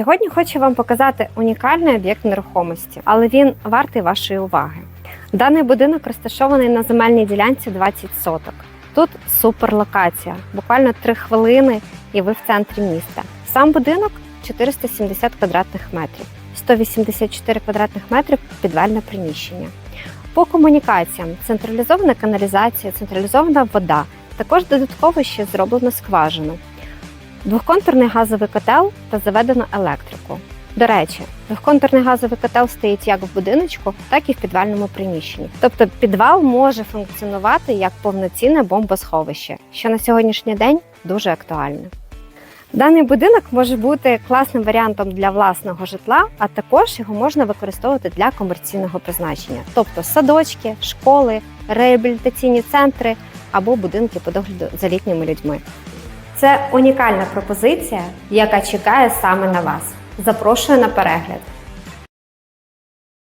Сьогодні хочу вам показати унікальний об'єкт нерухомості, але він вартий вашої уваги. Даний будинок розташований на земельній ділянці 20 соток. Тут суперлокація, буквально 3 хвилини, і ви в центрі міста. Сам будинок 470 квадратних метрів, 184 квадратних метрів підвальне приміщення. По комунікаціям централізована каналізація, централізована вода. Також додатково ще зроблено скважину. Двохконтурний газовий котел та заведено електрику. До речі, двохконтурний газовий котел стоїть як в будиночку, так і в підвальному приміщенні. Тобто підвал може функціонувати як повноцінне бомбосховище, що на сьогоднішній день дуже актуально. Даний будинок може бути класним варіантом для власного житла, а також його можна використовувати для комерційного призначення, тобто садочки, школи, реабілітаційні центри або будинки по догляду за літніми людьми. Це унікальна пропозиція, яка чекає саме на вас. Запрошую на перегляд.